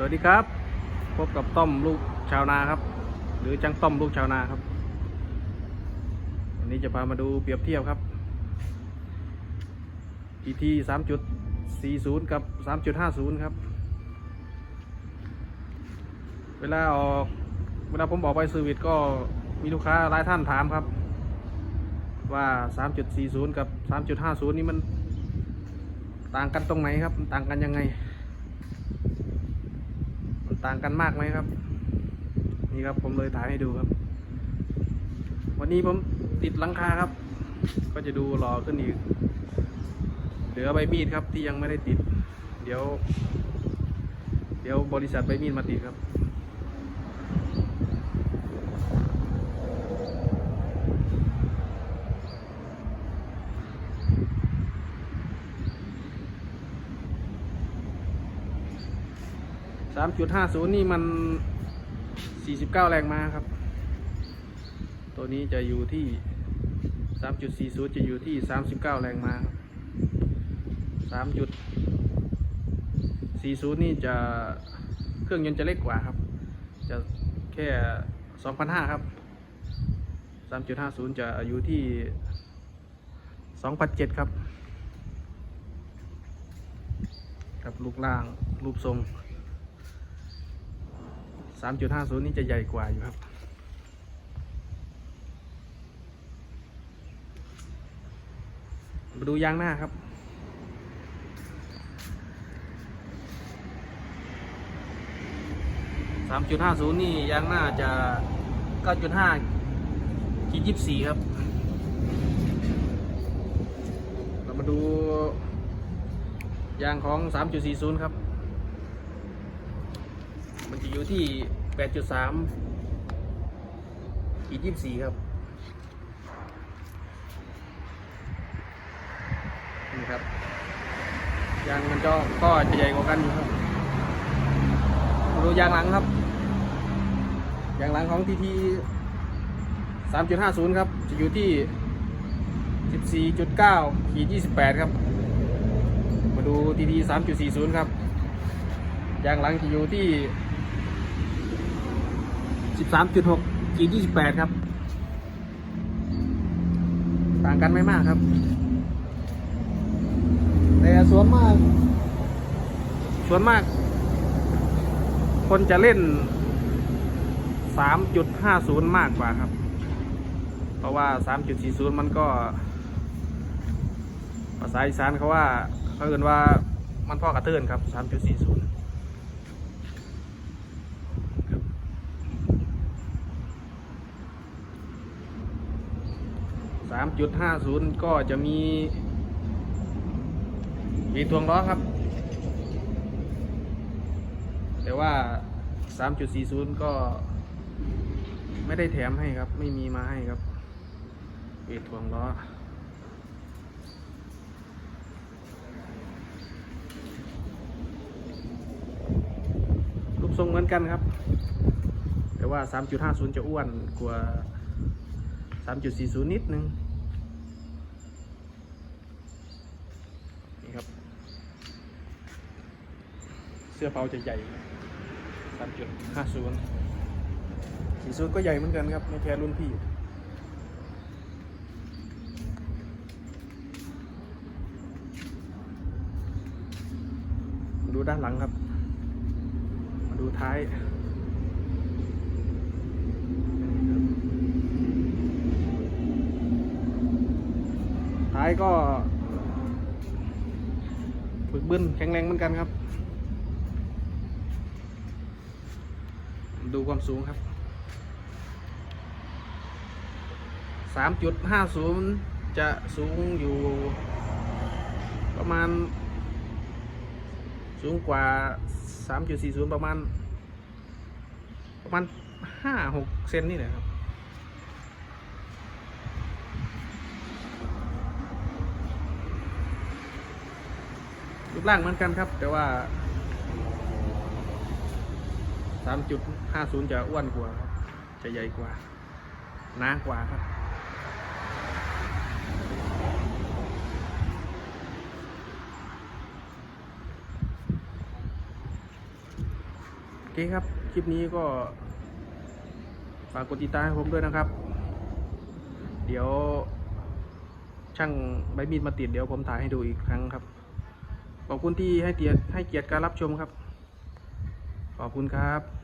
สวัสดีครับ พบกับต้อมลูกชาวนาครับ หรือจังต้อมลูกชาวนาครับ วันนี้จะพามาดูเปรียบเทียบครับ PT 3.40 กับ 3.50 ครับ เวลาออกเวลาผมบอกไปซื้อวิทก็มีลูกค้าหลายท่านถามครับ ว่า 3.40 กับ 3.50 นี่มันต่างกันตรงไหนครับ ต่างกันยังไง ต่างกันมากไหมครับ นี่ครับผมเลยถ่ายให้ดูครับ วันนี้ผมติดหลังคาครับ ก็จะดูหล่อขึ้นอีก เหลือใบมีดครับที่ยังไม่ได้ติด เดี๋ยว เดี๋ยวบริษัทใบมีดมาติดครับ สามจุดห้าศูนย์นี่มันสี่สิบเก้าแรงม้าครับ ตัวนี้จะอยู่ที่สามจุดสี่ศูนย์จะอยู่ที่สามสิบเก้าแรงม้าครับสามจุดสี่ศูนย์นี่จะเครื่องยนต์จะเล็กกว่าครับ จะแค่สองพันห้าครับสามจุดห้าศูนย์จะอยู่ที่สองพันเจ็ดครับ กับรูปร่างรูปทรง 3.50 นี่จะใหญ่กว่าอยู่ครับ มาดูยางหน้าครับ 3.50 นี่ยางหน้าจะ 9.5ขีด24 ครับ เรามาดูยางของ 3.40 ครับ มันจะอยู่ที่ 8.3ขีด24 ครับ นี่ครับ ยางมันก็ก็จะใหญ่กว่ากันอยู่ครับมาดูยางหลังครับ ยางหลังของทีที3.50 ครับ จะอยู่ที่ 14.9ขีด28 ครับ มาดูทีที3.40 ครับยางหลังจะอยู่ที่ 13.6ขีด28 ครับ ต่างกันไม่มากครับ แต่สวนมาก สวนมาก คนจะเล่น 3.50 มากกว่าครับ เพราะว่า 3.40 มันก็ ภาษาอีสานเขาว่าเขาเอ่นว่ามันพ่อกระเทือนครับ 3.40 3.50ก็จะมี มีทวงล้อครับ แต่ว่า3.40ก็ไม่ได้แถมให้ครับ ไม่มีมาให้ครับเวททวงล้อรูปทรงเหมือนกันครับ แต่ว่า 3.50 จะอ้วนกว่า 3.40นิดนึง นี่ครับ เสื้อเปาจะใหญ่3.50 40ก็ใหญ่เหมือนกันครับ ไม่แพ้รุ่นพี่ดูด้านหลังครับ มาดูท้ายายก็ ฝึกบึ้นแข็งแรงเหมือนกันครับ ดูความสูงครับ 3.50 จะสูงอยู่ประมาณ สูงกว่า 3.40 ประมาณ ประมาณ 5-6 เซนนี่แหละครับ รูปร่างเหมือนกันครับ แต่ว่า 3.50 จะอ้วนกว่าครับ จะใหญ่กว่าหนากว่าครับมเคครับ คลิปนี้ก็ ฝากกดติดตามให้ผมด้วยนะครับ เดี๋ยวช่างใบมีดมาติดเดี๋ยวผมถ่ายให้ดูอีกครั้งครับ ขอบคุณที่ให้เกียรติให้เกียรติการรับชมครับ ขอบคุณครับ